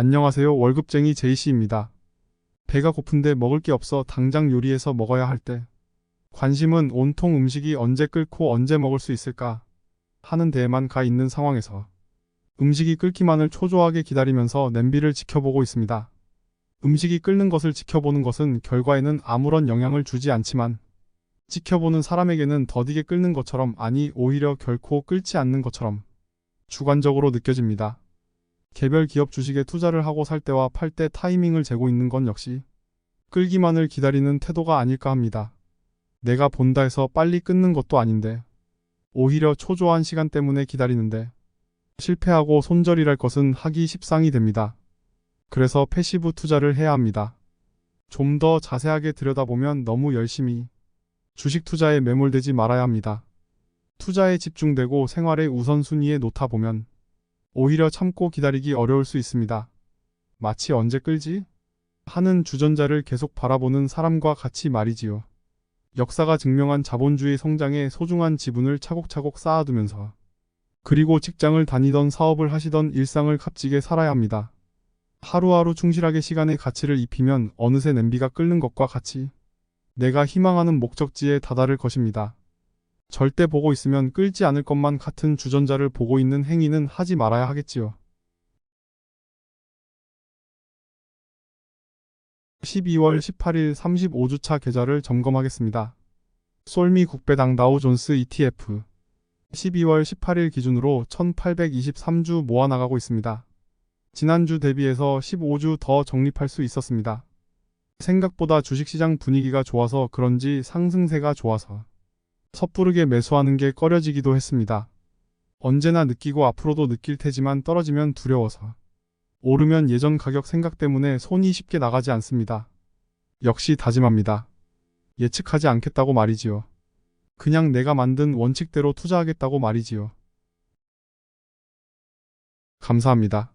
안녕하세요. 월급쟁이 제이씨입니다. 배가 고픈데 먹을 게 없어 당장 요리해서 먹어야 할 때. 관심은 온통 음식이 언제 끓고 언제 먹을 수 있을까 하는 데에만 가 있는 상황에서 음식이 끓기만을 초조하게 기다리면서 냄비를 지켜보고 있습니다. 음식이 끓는 것을 지켜보는 것은 결과에는 아무런 영향을 주지 않지만 지켜보는 사람에게는 더디게 끓는 것처럼 아니 오히려 결코 끓지 않는 것처럼 주관적으로 느껴집니다. 개별 기업 주식에 투자를 하고 살 때와 팔 때 타이밍을 재고 있는 건 역시 끌기만을 기다리는 태도가 아닐까 합니다. 내가 본다 해서 빨리 끊는 것도 아닌데 오히려 초조한 시간 때문에 기다리는데 실패하고 손절이랄 것은 하기 십상이 됩니다. 그래서 패시브 투자를 해야 합니다. 좀 더 자세하게 들여다보면 너무 열심히 주식 투자에 매몰되지 말아야 합니다. 투자에 집중되고 생활의 우선순위에 놓다 보면 오히려 참고 기다리기 어려울 수 있습니다. 마치 언제 끌지? 하는 주전자를 계속 바라보는 사람과 같이 말이지요. 역사가 증명한 자본주의 성장에 소중한 지분을 차곡차곡 쌓아두면서 그리고 직장을 다니던 사업을 하시던 일상을 값지게 살아야 합니다. 하루하루 충실하게 시간의 가치를 입히면 어느새 냄비가 끓는 것과 같이 내가 희망하는 목적지에 다다를 것입니다. 절대 보고 있으면 끌지 않을 것만 같은 주전자를 보고 있는 행위는 하지 말아야 하겠지요. 12월 18일 35주차 계좌를 점검하겠습니다. 솔미 국배당 다우존스 ETF 12월 18일 기준으로 1823주 모아나가고 있습니다. 지난주 대비해서 15주 더 적립할 수 있었습니다. 생각보다 주식시장 분위기가 좋아서 그런지 상승세가 좋아서 섣부르게 매수하는 게 꺼려지기도 했습니다. 언제나 느끼고 앞으로도 느낄 테지만 떨어지면 두려워서 오르면 예전 가격 생각 때문에 손이 쉽게 나가지 않습니다. 역시 다짐합니다. 예측하지 않겠다고 말이지요. 그냥 내가 만든 원칙대로 투자하겠다고 말이지요. 감사합니다.